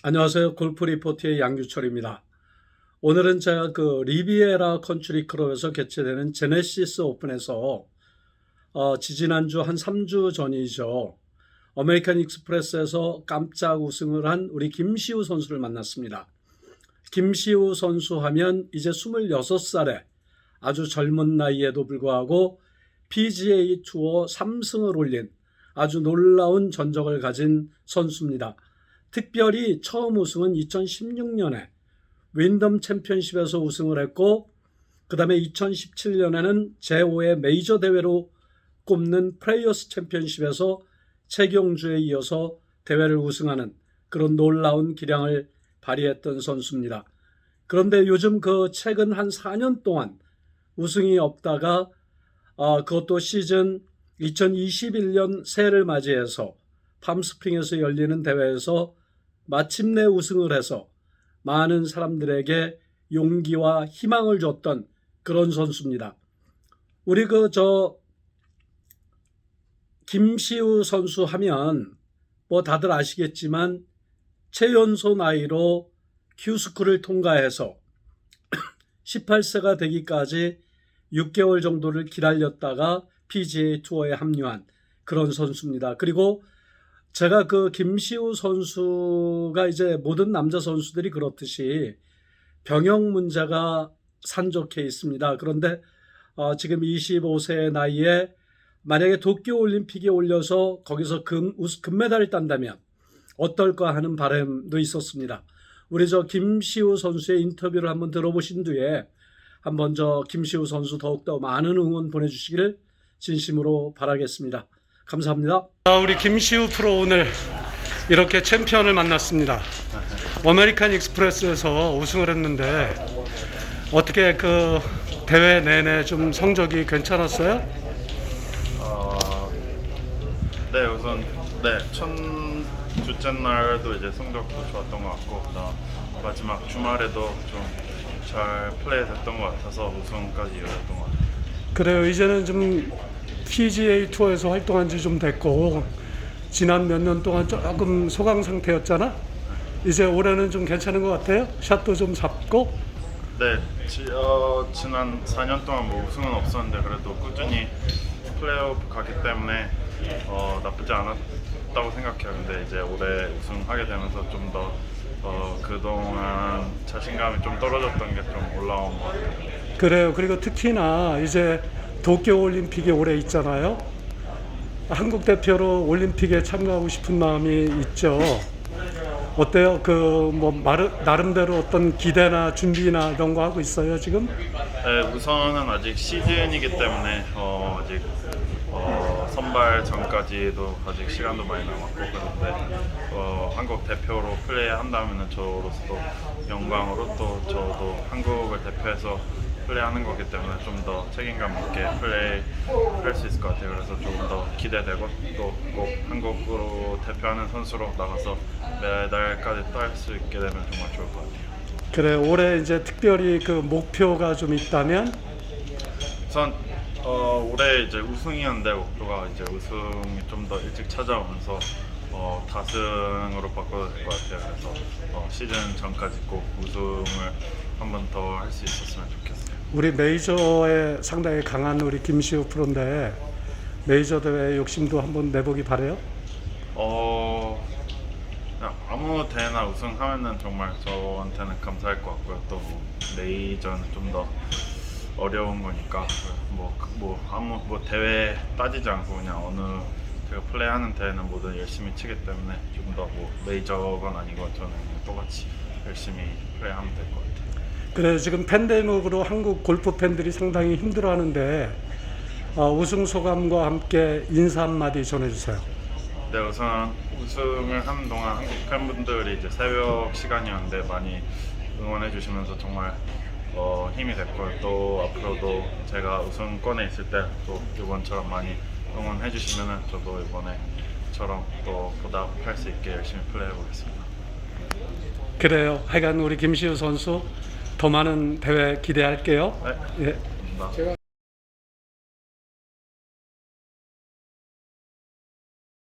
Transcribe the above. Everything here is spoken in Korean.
안녕하세요. 골프 리포트의 양규철입니다. 오늘은 제가 그 리비에라 컨트리 클럽에서 개최되는 제네시스 오픈에서 어, 지지난주 한 3주 전이죠. 아메리칸 익스프레스에서 깜짝 우승을 한 우리 김시우 선수를 만났습니다. 김시우 선수 하면 이제 26살에 아주 젊은 나이에도 불구하고 PGA 투어 3승을 올린 아주 놀라운 전적을 가진 선수입니다. 특별히 처음 우승은 2016년에 윈덤 챔피언십에서 우승을 했고 그 다음에 2017년에는 제5의 메이저 대회로 꼽는 프레이어스 챔피언십에서 최경주에 이어서 대회를 우승하는 그런 놀라운 기량을 발휘했던 선수입니다. 그런데 요즘 그 최근 한 4년 동안 우승이 없다가 아, 그것도 시즌 2021년 새해를 맞이해서 팜스프링에서 열리는 대회에서 마침내 우승을 해서 많은 사람들에게 용기와 희망을 줬던 그런 선수입니다. 우리 그 저 김시우 선수 하면 뭐 다들 아시겠지만 최연소 나이로 큐스쿨을 통과해서 18세가 되기까지 6개월 정도를 기다렸다가 PGA 투어에 합류한 그런 선수입니다. 그리고 제가 그 김시우 선수가 이제 모든 남자 선수들이 그렇듯이 병역 문제가 산적해 있습니다. 그런데 어, 지금 25세 나이에 만약에 도쿄 올림픽에 올려서 거기서 금, 우스- 금메달을 딴다면 어떨까 하는 바람도 있었습니다. 우리 저 김시우 선수의 인터뷰를 한번 들어보신 뒤에 한번 저 김시우 선수 더욱더 많은 응원 보내주시기를 진심으로 바라겠습니다. 감사합니다. 우리 김시우 프로 오늘 이렇게 챔피언을 만났습니다. 아메리칸 익스프레스에서 우승을 했는데 어떻게 그 대회 내내 좀 성적이 괜찮았어요? 어, 네 우선 네첫 주째 날도 이제 성적도 좋았던 것 같고 그다음 마지막 주말에도 좀 잘 플레이 됐던 것 같아서 우승까지 이어졌던 것 같아요. 그래요. 이제는 좀 PGA 투어에서 활동한 지 좀 됐고 지난 몇 년 동안 조금 소강 상태였잖아. 이제 올해는 좀 괜찮은 것 같아요. 샷도 좀 잡고 네 지, 어, 지난 4년 동안 뭐 우승은 없었는데 그래도 꾸준히 플레이오프 가기 때문에 어, 나쁘지 않았다고 생각해요. 근데 이제 올해 우승하게 되면서 좀 더 어, 그동안 자신감이 좀 떨어졌던 게 좀 올라온 것 같아요. 그래요. 그리고 특히나 이제 도쿄 올림픽이 올해 있잖아요. 한국 대표로 올림픽에 참가하고 싶은 마음이 있죠. 어때요? 그 뭐 나름대로 어떤 기대나 준비나 이런 거 하고 있어요 지금? 네, 우선은 아직 시즌이기 때문에 어, 아직 어, 선발 전까지도 아직 시간도 많이 남았고 그런데 어, 한국 대표로 플레이한다면 저로서도 영광으로 또 저도 한국을 대표해서 플레이하는 거기 때문에 좀 더 책임감 있게 플레이할 수 있을 것 같아요. 그래서 조금 더 기대되고 또 꼭 한국으로 대표하는 선수로 나가서 메달까지 딸 수 있게 되면 정말 좋을 것 같아요. 그래 올해 이제 특별히 그 목표가 좀 있다면 우선 어, 올해 이제 우승이었는데 목표가 이제 우승이 좀 더 일찍 찾아오면서 어, 다승으로 바꿔야 될 것 같아요. 그래서 어, 시즌 전까지 꼭 우승을 한 번 더 할 수 있었으면 좋겠어요. 우리 메이저에 상당히 강한 우리 김시우 프로인데 메이저 대회 욕심도 한번 내보기 바래요. 어, 아무 대회나 우승하면은 정말 저한테는 감사할 것 같고요. 또 메이저는 좀 더 어려운 거니까 뭐, 그- 뭐 아무 뭐 대회 따지지 않고 그냥 어느 제가 플레이하는 대회는 모두 열심히 치기 때문에 좀더뭐 메이저건 아니건 저는 똑같이 열심히 플레이하면 될 것 같아요. 그래 지금 팬데믹으로 한국 골프 팬들이 상당히 힘들어하는데 어, 우승 소감과 함께 인사 한마디 전해주세요. 네, 우선 우승을 하는 동안 한국 팬분들이 이제 새벽 시간이었는데 많이 응원해 주시면서 정말 어, 힘이 됐고요. 또 앞으로도 제가 우승권에 있을 때 또 이번처럼 많이 응원해 주시면은 저도 이번에처럼 또 보답할 수 있게 열심히 플레이해 보겠습니다. 그래요. 하여간 우리 김시우 선수 더 많은 대회 기대할게요. 네, 예. 감사합니다.